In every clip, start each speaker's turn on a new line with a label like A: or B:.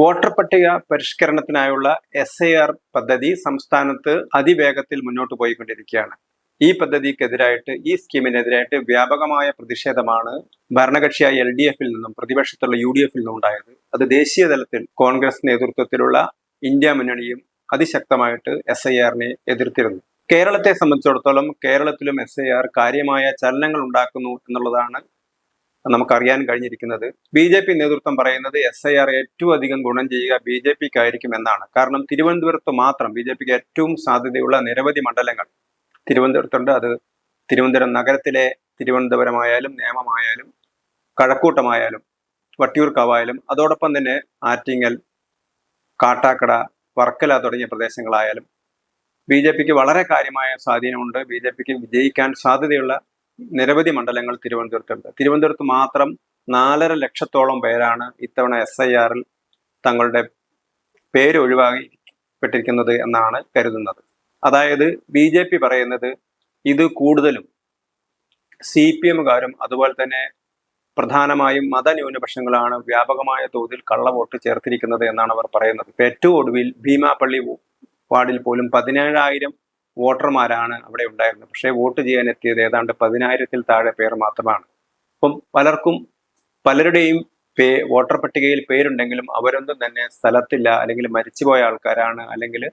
A: Voter പട്ടിക പരിഷ്കരണത്തിനായുള്ള S A R പദ്ധതി സംസ്ഥാനത്ത് അതിവേഗത്തിൽ മുന്നോട്ട് പോയിക്കൊണ്ടിരിക്കുകയാണ്. ഈ പദ്ധതിക്കെതിരായിട്ട് ഈ സ്കീമിനെതിരായിട്ട് വ്യാപകമായ പ്രതിഷേധമാണ് ഭരണകക്ഷിയായ എൽ ഡി എഫിൽ നിന്നും പ്രതിപക്ഷത്തുള്ള യു ഡി എഫിൽ നിന്നും ഉണ്ടായത്. അത് ദേശീയ തലത്തിൽ കോൺഗ്രസ് നേതൃത്വത്തിലുള്ള ഇന്ത്യ മുന്നണിയും അതിശക്തമായിട്ട് എസ് ഐ ആറിനെ എതിർത്തിരുന്നു. കേരളത്തെ സംബന്ധിച്ചിടത്തോളം കേരളത്തിലും എസ് ഐ ആർ കാര്യമായ ചലനങ്ങൾ ഉണ്ടാക്കുന്നു എന്നുള്ളതാണ് നമുക്കറിയാൻ കഴിഞ്ഞിരിക്കുന്നത്. ബി ജെ പി നേതൃത്വം പറയുന്നത് എസ് ഐ ആർ ഏറ്റവും അധികം ഗുണം ചെയ്യുക ബി ജെ പിക്ക് ആയിരിക്കും എന്നാണ് കാരണം തിരുവനന്തപുരത്ത് മാത്രം ബി ജെ പിക്ക് ഏറ്റവും സാധ്യതയുള്ള നിരവധി മണ്ഡലങ്ങൾ. തിരുവനന്തപുരത്തുണ്ട്. അത് തിരുവനന്തപുരം നഗരത്തിലെ തിരുവനന്തപുരമായാലും നേമമായാലും കഴക്കൂട്ടമായാലും വട്ടിയൂർക്കാവായാലും അതോടൊപ്പം തന്നെ ആറ്റിങ്ങൽ കാട്ടാക്കട വർക്കല തുടങ്ങിയ പ്രദേശങ്ങളായാലും ബി ജെ പിക്ക് വളരെ കാര്യമായ സ്വാധീനമുണ്ട്. ബി ജെ പിക്ക് വിജയിക്കാൻ സാധ്യതയുള്ള നിരവധി മണ്ഡലങ്ങൾ തിരുവനന്തപുരത്തുണ്ട്. തിരുവനന്തപുരത്ത് മാത്രം നാലര ലക്ഷത്തോളം പേരാണ് ഇത്തവണ എസ് ഐ ആറിൽ തങ്ങളുടെ പേര് ഒഴിവാക്കിപ്പെട്ടിരിക്കുന്നത് എന്നാണ് കരുതുന്നത്. അതായത് ബി ജെ പി പറയുന്നത് ഇത് കൂടുതലും സി പി എമ്മുകാരും അതുപോലെ തന്നെ പ്രധാനമായും മതന്യൂനപക്ഷങ്ങളാണ് വ്യാപകമായ തോതിൽ കള്ളവോട്ട് ചേർത്തിരിക്കുന്നത് എന്നാണ് അവർ പറയുന്നത്. ഏറ്റവും ഒടുവിൽ ഭീമാപ്പള്ളി വാർഡിൽ പോലും പതിനേഴായിരം വോട്ടർമാരാണ് അവിടെ ഉണ്ടായിരുന്നത്. പക്ഷേ വോട്ട് ചെയ്യാൻ എത്തിയത് ഏതാണ്ട് പതിനായിരത്തിൽ താഴെ പേർ മാത്രമാണ്. അപ്പം പലർക്കും പലരുടെയും പേ വോട്ടർ പട്ടികയിൽ പേരുണ്ടെങ്കിലും അവരൊന്നും തന്നെ സ്ഥലത്തില്ല അല്ലെങ്കിൽ മരിച്ചുപോയ ആൾക്കാരാണ് അല്ലെങ്കിൽ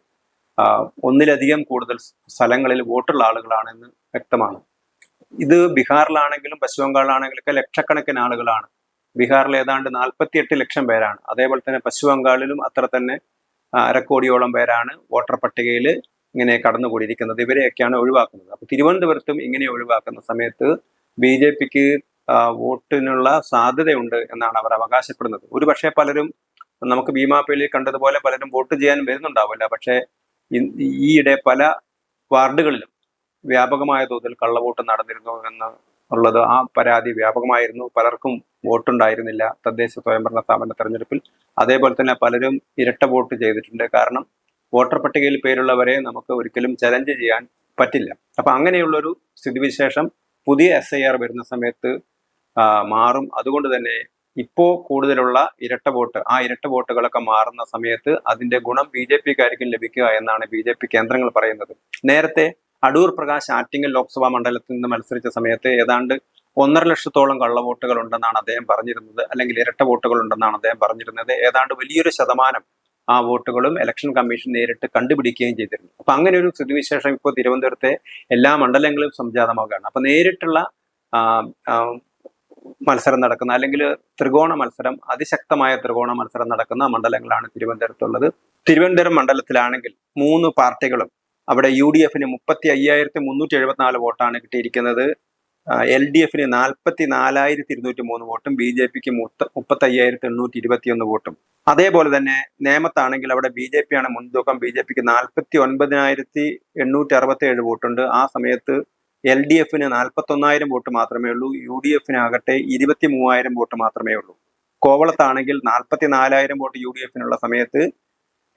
A: ഒന്നിലധികം കൂടുതൽ സ്ഥലങ്ങളിൽ വോട്ടുള്ള ആളുകളാണെന്ന് വ്യക്തമാണ്. ഇത് ബീഹാറിലാണെങ്കിലും പശ്ചിമ ബംഗാളിലാണെങ്കിലും ഒക്കെ ലക്ഷക്കണക്കിന് ആളുകളാണ്. ബീഹാറിൽ ഏതാണ്ട് നാൽപ്പത്തിയെട്ട് ലക്ഷം പേരാണ്. അതേപോലെ തന്നെ പശ്ചിമ ബംഗാളിലും അത്ര തന്നെ അരക്കോടിയോളം പേരാണ് വോട്ടർ പട്ടികയിൽ ഇങ്ങനെ കടന്നുകൂടിയിരിക്കുന്നത് ഇവരെയൊക്കെയാണ് ഒഴിവാക്കുന്നത്. അപ്പൊ തിരുവനന്തപുരത്തും ഇങ്ങനെ ഒഴിവാക്കുന്ന സമയത്ത് ബി ജെ പിക്ക് വോട്ടിനുള്ള സാധ്യതയുണ്ട് എന്നാണ് അവർ അവകാശപ്പെടുന്നത്. ഒരു പക്ഷേ പലരും നമുക്ക് ഭീമാപ്പള്ളിയിൽ കണ്ടതുപോലെ പലരും വോട്ട് ചെയ്യാൻ വരുന്നുണ്ടാവില്ല. പക്ഷേ ഈയിടെ പല വാർഡുകളിലും വ്യാപകമായ തോതിൽ കള്ളവോട്ട് നടന്നിരുന്നു എന്ന് ഉള്ളത് ആ പരാതി വ്യാപകമായിരുന്നു. പലർക്കും വോട്ടുണ്ടായിരുന്നില്ല. തദ്ദേശ സ്വയംഭരണ സ്ഥാപന തെരഞ്ഞെടുപ്പിൽ അതേപോലെ തന്നെ പലരും ഇരട്ട വോട്ട് ചെയ്തിട്ടുണ്ട്. കാരണം വോട്ടർ പട്ടികയിൽ പേരുള്ളവരെ നമുക്ക് ഒരിക്കലും ചലഞ്ച് ചെയ്യാൻ പറ്റില്ല. അപ്പൊ അങ്ങനെയുള്ളൊരു സ്ഥിതിവിശേഷം പുതിയ എസ് ഐ ആർ വരുന്ന സമയത്ത് മാറും. അതുകൊണ്ട് തന്നെ ഇപ്പോ കൂടുതലുള്ള ഇരട്ട വോട്ട് ആ ഇരട്ട വോട്ടുകളൊക്കെ മാറുന്ന സമയത്ത് അതിന്റെ ഗുണം ബി ജെ പിക്കാർക്കും ലഭിക്കുക എന്നാണ് ബി ജെ പി കേന്ദ്രങ്ങൾ പറയുന്നത്. നേരത്തെ അടൂർ പ്രകാശ് ആറ്റിങ്ങൽ ലോക്സഭാ മണ്ഡലത്തിൽ നിന്ന് മത്സരിച്ച സമയത്ത് ഏതാണ്ട് ഒന്നര ലക്ഷത്തോളം കള്ളവോട്ടുകൾ ഉണ്ടെന്നാണ് അദ്ദേഹം പറഞ്ഞിരുന്നത്. അല്ലെങ്കിൽ ഇരട്ട വോട്ടുകൾ ഉണ്ടെന്നാണ് അദ്ദേഹം പറഞ്ഞിരുന്നത്. ഏതാണ്ട് വലിയൊരു ശതമാനം ആ വോട്ടുകളും ഇലക്ഷൻ കമ്മീഷൻ നേരിട്ട് കണ്ടുപിടിക്കുകയും ചെയ്തിരുന്നു. അപ്പൊ അങ്ങനെ ഒരു സ്ഥിതിവിശേഷം ഇപ്പോൾ തിരുവനന്തപുരത്തെ എല്ലാ മണ്ഡലങ്ങളും സംജാതമാവുകയാണ്. അപ്പൊ നേരിട്ടുള്ള മത്സരം നടക്കുന്ന അല്ലെങ്കിൽ ത്രികോണ മത്സരം അതിശക്തമായ ത്രികോണ മത്സരം നടക്കുന്ന മണ്ഡലങ്ങളാണ് തിരുവനന്തപുരത്തുള്ളത്. തിരുവനന്തപുരം മണ്ഡലത്തിലാണെങ്കിൽ മൂന്ന് പാർട്ടികളും അവിടെ യു ഡി എഫിന് മുപ്പത്തി അയ്യായിരത്തി മുന്നൂറ്റി എഴുപത്തിനാല് വോട്ടാണ് കിട്ടിയിരിക്കുന്നത്. എൽ ഡി എഫിന് നാൽപ്പത്തി നാലായിരത്തി ഇരുന്നൂറ്റി മൂന്ന് വോട്ടും ബി ജെ പിക്ക് മുപ്പത്തി അയ്യായിരത്തി എണ്ണൂറ്റി ഇരുപത്തിയൊന്ന് വോട്ടും. അതേപോലെ തന്നെ നേമത്താണെങ്കിൽ അവിടെ ബി ജെ പി ആണ് മുൻതൂക്കം. ബി ജെ പിക്ക് നാൽപ്പത്തി ഒൻപതിനായിരത്തി എണ്ണൂറ്റി അറുപത്തി ഏഴ് വോട്ടുണ്ട്. ആ സമയത്ത് എൽ ഡി എഫിന് നാൽപ്പത്തി ഒന്നായിരം വോട്ട് മാത്രമേ ഉള്ളൂ. യു ഡി എഫിനാകട്ടെ ഇരുപത്തി മൂവായിരം വോട്ട് മാത്രമേ ഉള്ളൂ. കോവളത്താണെങ്കിൽ നാൽപ്പത്തി നാലായിരം വോട്ട് യു ഡി എഫിനുള്ള സമയത്ത്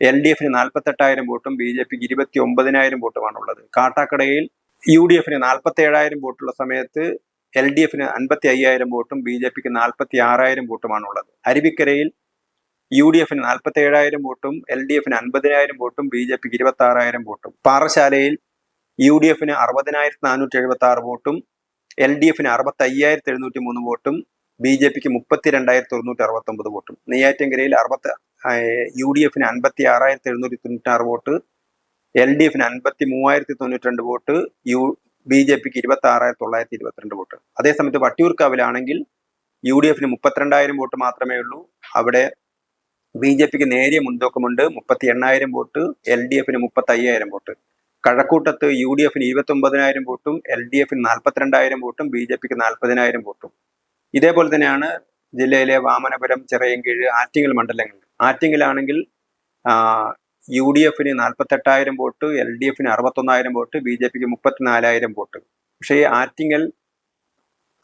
A: എൽ ഡി എഫിന് നാൽപ്പത്തെട്ടായിരം വോട്ടും ബി ജെ പിക്ക് ഇരുപത്തി ഒമ്പതിനായിരം വോട്ടുമാണുള്ളത്. കാട്ടാക്കടയിൽ യു ഡി എഫിന് നാൽപ്പത്തി ഏഴായിരം വോട്ടുള്ള സമയത്ത് എൽ ഡി എഫിന് അൻപത്തി അയ്യായിരം വോട്ടും ബി ജെ പിക്ക് നാൽപ്പത്തി ആറായിരം വോട്ടുമാണ് ഉള്ളത് അരുവിക്കരയിൽ യു ഡി എഫിന് നാൽപ്പത്തി ഏഴായിരം വോട്ടും എൽ ഡി എഫിന് അൻപതിനായിരം വോട്ടും ബി ജെ പിക്ക് ഇരുപത്തി ആറായിരം വോട്ടും. പാറശാലയിൽ യു ഡി എഫിന് അറുപതിനായിരത്തി നാനൂറ്റി എഴുപത്തി ആറ് വോട്ടും എൽ ഡി എഫിന് അറുപത്തി അയ്യായിരത്തി എഴുന്നൂറ്റി മൂന്ന് വോട്ടും ബി ജെ പിക്ക് മുപ്പത്തി രണ്ടായിരത്തി ഒരുന്നൂറ്റി അറുപത്തി ഒമ്പത് വോട്ടും. നെയ്യാറ്റിൻകരയിൽ അറുപത്തി യു ഡി എഫിന് അൻപത്തി ആറായിരത്തി എഴുന്നൂറ്റി തൊണ്ണൂറ്റി ആറ് വോട്ട് എൽ ഡി എഫിന് അൻപത്തി മൂവായിരത്തി തൊണ്ണൂറ്റി രണ്ട് വോട്ട് യു ബി ജെ പിക്ക് ഇരുപത്തി ആറായിരത്തി തൊള്ളായിരത്തി ഇരുപത്തിരണ്ട് വോട്ട് അതേസമയത്ത് വട്ടിയൂർക്കാവിലാണെങ്കിൽ യു ഡി എഫിന് മുപ്പത്തിരണ്ടായിരം വോട്ട് മാത്രമേ ഉള്ളൂ. അവിടെ ബി ജെ പിക്ക് നേരിയ മുൻതൂക്കമുണ്ട്. മുപ്പത്തി എണ്ണായിരം വോട്ട് എൽ ഡി എഫിന് മുപ്പത്തി അയ്യായിരം വോട്ട്. കഴക്കൂട്ടത്ത് യു ഡി എഫിന് ഇരുപത്തി ഒമ്പതിനായിരം വോട്ടും എൽ ഡി എഫിന് നാൽപ്പത്തിരണ്ടായിരം വോട്ടും ബി ജെ പിക്ക് നാൽപ്പതിനായിരം വോട്ടും. ഇതേപോലെ തന്നെയാണ് ജില്ലയിലെ വാമനപുരം ചിറയൻകീഴ് ആറ്റിങ്ങൽ മണ്ഡലങ്ങൾ. ആറ്റിങ്ങലാണെങ്കിൽ യു ഡി എഫിന് നാൽപ്പത്തെട്ടായിരം വോട്ട് എൽ ഡി എഫിന് അറുപത്തൊന്നായിരം വോട്ട് ബി ജെ പിക്ക് മുപ്പത്തിനാലായിരം വോട്ട്. പക്ഷേ ആറ്റിങ്ങൽ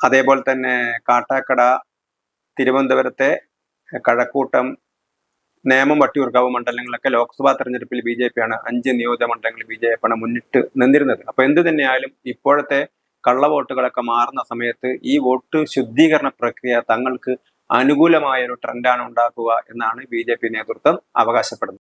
A: അതേപോലെ തന്നെ കാട്ടാക്കട തിരുവനന്തപുരത്തെ കഴക്കൂട്ടം നേമം വട്ടിയൂർക്കാവ് മണ്ഡലങ്ങളൊക്കെ ലോക്സഭാ തെരഞ്ഞെടുപ്പിൽ ബി ജെ പിയാണ് അഞ്ച് നിയോജക മണ്ഡലങ്ങളിൽ ബി ജെ പി ആണ് മുന്നിട്ട് നിന്നിരുന്നത്. അപ്പൊ എന്ത് തന്നെയായാലും ഇപ്പോഴത്തെ കള്ളവോട്ടുകളൊക്കെ മാറുന്ന സമയത്ത് ഈ വോട്ട് ശുദ്ധീകരണ പ്രക്രിയ തങ്ങൾക്ക് അനുകൂലമായ ഒരു ട്രെൻഡാണ് ഉണ്ടാക്കുക എന്നാണ് ബി നേതൃത്വം അവകാശപ്പെടുന്നത്.